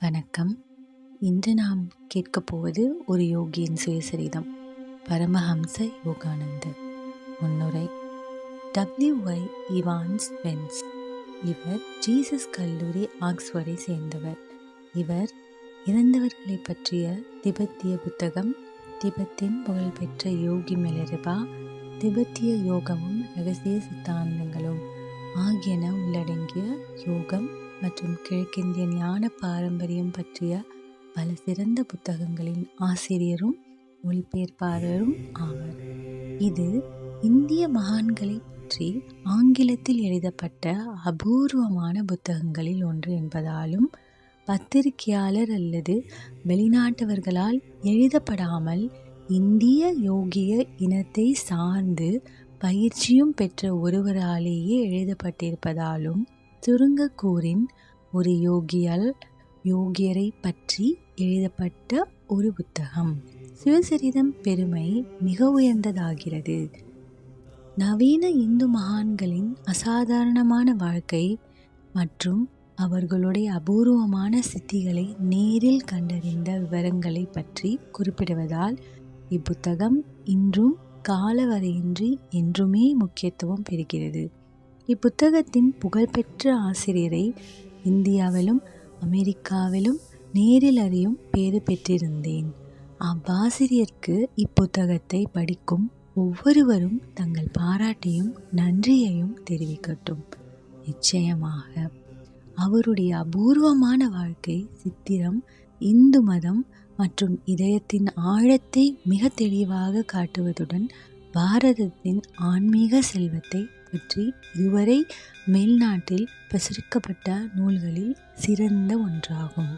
வணக்கம். இன்று நாம் கேட்கப் போவது ஒரு யோகியின் சுயசரிதம். பரமஹம்ச யோகானந்தர். முன்னுரை. டபிள்யூ ஒய் இவான்ஸ் வென்ஸ் இவர் ஜீசஸ் கல்லூரி ஆக்ஸ்போர்டை சேர்ந்தவர். இவர் இறந்தவர்களை பற்றிய திபெத்திய புத்தகம் திபெத்தின் புகழ்பெற்ற யோகி மெலரிபா திபெத்திய யோகமும் ரகசிய சித்தாந்தங்களும் ஆகியன உள்ளடங்கிய யோகம் மற்றும் கிழக்கிந்திய ஞான பாரம்பரியம் பற்றிய பல சிறந்த புத்தகங்களின் ஆசிரியரும் மொழிபெயர்ப்பாளரும் ஆவார். இது இந்திய மகான்களை பற்றி ஆங்கிலத்தில் எழுதப்பட்ட அபூர்வமான புத்தகங்களில் ஒன்று என்பதாலும் பத்திரிகையாளர் அல்லது வெளிநாட்டவர்களால் எழுதப்படாமல் இந்திய யோகிய இனத்தை சார்ந்து பயிற்சியும் பெற்ற ஒருவராலேயே எழுதப்பட்டிருப்பதாலும் திருங்கக்கூரின் ஒரு யோகியால் யோகியரை பற்றி எழுதப்பட்ட ஒரு புத்தகம். சிவசரிதம் பெருமை மிக உயர்ந்ததாகிறது. நவீன இந்து மகான்களின் அசாதாரணமான வாழ்க்கை மற்றும் அவர்களுடைய அபூர்வமான சித்திகளை நேரில் கண்டறிந்த விவரங்களை பற்றி குறிப்பிடுவதால் இப்புத்தகம் இன்றும் காலவரையின்றி என்றுமே முக்கியத்துவம் பெறுகிறது. இப்புத்தகத்தின் புகழ்பெற்ற ஆசிரியரை இந்தியாவிலும் அமெரிக்காவிலும் நேரில் அறியும் பேறு பெற்றிருந்தேன். அவ்வாசிரியருக்கு இப்புத்தகத்தை படிக்கும் ஒவ்வொருவரும் தங்கள் பாராட்டையும் நன்றியையும் தெரிவிக்கட்டும். நிச்சயமாக அவருடைய அபூர்வமான வாழ்க்கை சித்திரம் இந்து மதம் மற்றும் இதயத்தின் ஆழத்தை மிக தெளிவாக காட்டுவதுடன் பாரதத்தின் ஆன்மீக செல்வத்தை பற்றி இதுவரை மேல்நாட்டில் பிரசுரிக்கப்பட்ட நூல்களில் சிறந்த ஒன்றாகும்.